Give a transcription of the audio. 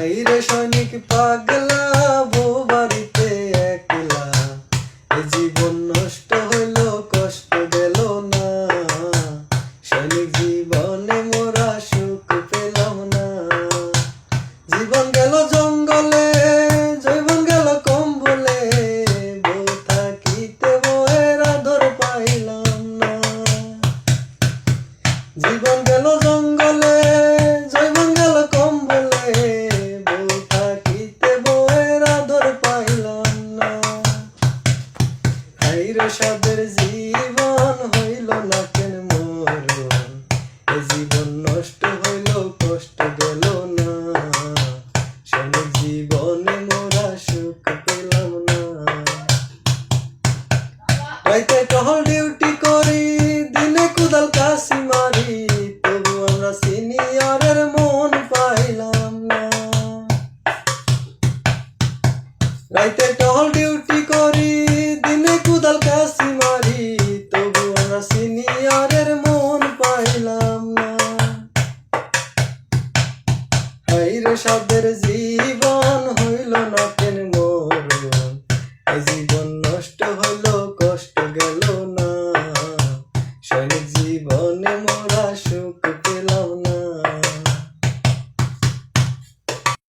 হাইরে সৈনিক পাগলা, বউ বাড়িতে একলা। জীবন নষ্ট হইল, কষ্ট গেল না। সৈনিক জীবনে মোরা সুখ পেলাম না। জীবন গেল জঙ্গলে, জীবন গেল কম্বলে। বউ থাকিতে বউয়ের আদর পাইলাম না। জীবন গেল জঙ্গলে সাদের জীবন হইল না কেন মরণ এ জীবন নষ্ট হইল কষ্ট গেল না। সৈনিক জীবনে মোরা সুখ পেলাম না। রাইতে টহল ডিউটি করি, দিনে কুদাল কাশি মারি, তবু আমরা সিনিয়রের মন পাইলাম না। রাইতে টহল ডিউটি সিনিয়রের মন পাইলাম না। হাইরে সাদের জীবন হইল না কেন মরণ জীবন নষ্ট হইল কষ্ট গেল না। সৈনিক জীবনে